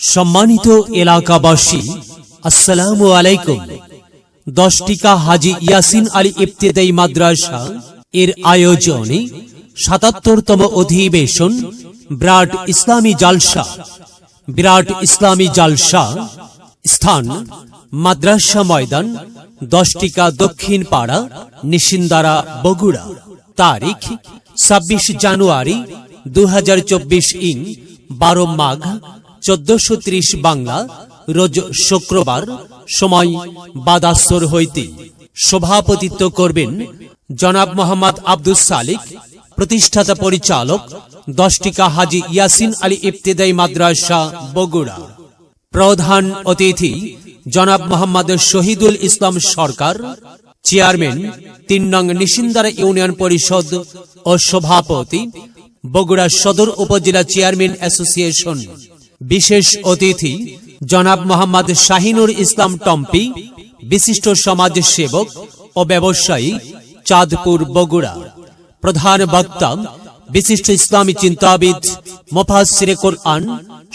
সম্মানিত এলাকাবাসী, আসসালামু আলাইকুম। দশটিকা হাজি ইয়াসিন আলী ইফতেদাই মাদ্রাসা এর আয়োজনে সাতাত্তরতম অধিবেশন বিরাট ইসলামী জালসা। বিরাট ইসলামী জালসা স্থান মাদ্রাসা ময়দান দশটিকা দক্ষিণ পাড়া নিশিন্দারা বগুড়া। তারিখ ছাব্বিশ জানুয়ারি দু হাজার চব্বিশ ইং বারো মাঘ চোদ্দশো বাংলা রোজ শুক্রবার সময় বাদাসর হইতে সভাপতিত্ব করবেন জনাব মোহাম্মদ আব্দুল সালিক, প্রতিষ্ঠাতা পরিচালক দশটিকা হাজি ইয়াসিন আলী ইবতেদাই মাদ্রাসা বগুড়া। প্রধান অতিথি জনাব মোহাম্মদ শহীদুল ইসলাম সরকার, চেয়ারম্যান তিন নং নিশিন্দারা ইউনিয়ন পরিষদ ও সভাপতি বগুড়া সদর উপজেলা চেয়ারম্যান অ্যাসোসিয়েশন। বিশেষ অতিথি জনাব মোহাম্মদ শাহিনুর ইসলাম টম্পি, বিশিষ্ট সমাজ সেবক ও ব্যবসায়ী চাঁদপুর, বগুড়া। প্রধান বক্তা, বিশিষ্ট ইসলামী চিন্তাবিদ মোফাসিরে কোরআন,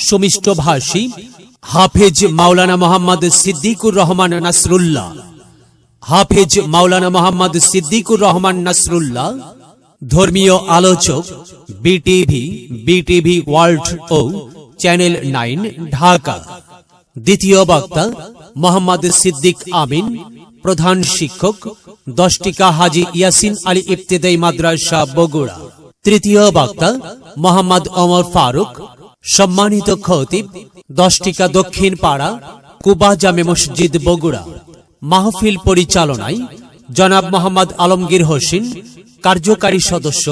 সুমিষ্ট ভাষী হাফেজ মাওলানা মোহাম্মদ সিদ্দিকুর রহমান নাসরুল্লাহ। হাফেজ মাওলানা মোহাম্মদ সিদ্দিকুর রহমান নাসরুল্লাহ, ধর্মীয় আলোচক, বিটিভি বিটিভি ওয়ার্ল্ড ও চ্যানেল নাইন ঢাকা দ্বিতীয় বক্তা, মোহাম্মদ সিদ্দিক আমিন, প্রধান শিক্ষক, দশটিকা হাজি ইয়াসিন আলী ইবতেদাই মাদ্রাসা, বগুড়া। তৃতীয় বক্তা, মোহাম্মদ ওমর ফারুক, সম্মানিত খতিব, দশটিকা দক্ষিণ পাড়া, কুবা জামে মসজিদ, বগুড়া। মাহফিল পরিচালনায় জনাব মোহাম্মদ আলমগীর হোসেন, কার্যকারী সদস্য,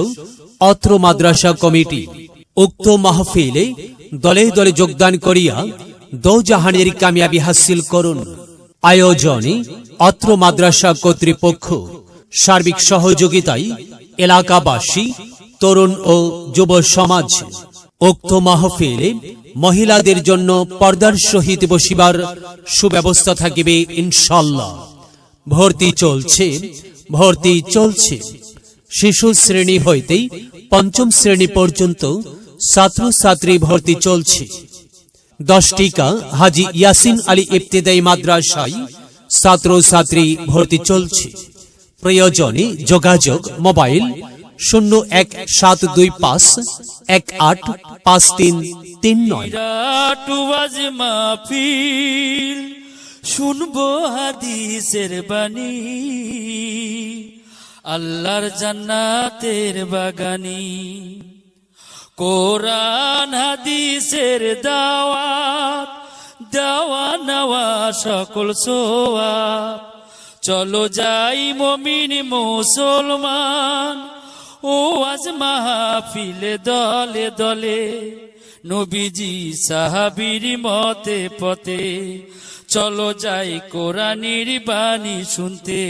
অত্র মাদ্রাসা কমিটি। উক্ত মাহফিলে দলে দলে যোগদান করিয়া দৌজাহানের কামিয়াবি হাসিল করুন। আয়োজনে অত্র মাদ্রাসা কর্তৃপক্ষ সার্বিক সহযোগিতায় এলাকাবাসী, তরুণ ও যুব সমাজ উক্ত মাহফিলে মহিলাদের জন্য পর্দার সহিত বসিবার সুব্যবস্থা থাকিবে ইনশাল্লাহ ভর্তি চলছে ভর্তি চলছে। শিশু শ্রেণি হইতেই পঞ্চম শ্রেণি পর্যন্ত ছাত্রছাত্রী ভর্তি চলছে। দশটিকা হাজি ইয়াসিন আলী ইবতেদাই মাদ্রাসায় ছাত্রছাত্রী ভর্তি চলছে। প্রয়োজনে যোগাযোগ মোবাইল শূন্য এক সাত দুই পাঁচ এক আট পাঁচ তিন তিন নয়। শুনব হাদিসের বাণী। আল্লাহর জান্নাতের বাগানি। কোরআন, হাদিসের দাওয়াত, দেওয়া নেওয়া সকল সোয়াব। চলো যাই মমিন মুসলমান ও আজ মাহফিলে দলে দলে। নবীজি সাহাবির মতে পথে, চলো যাই কোরআনির বাণী শুনতে।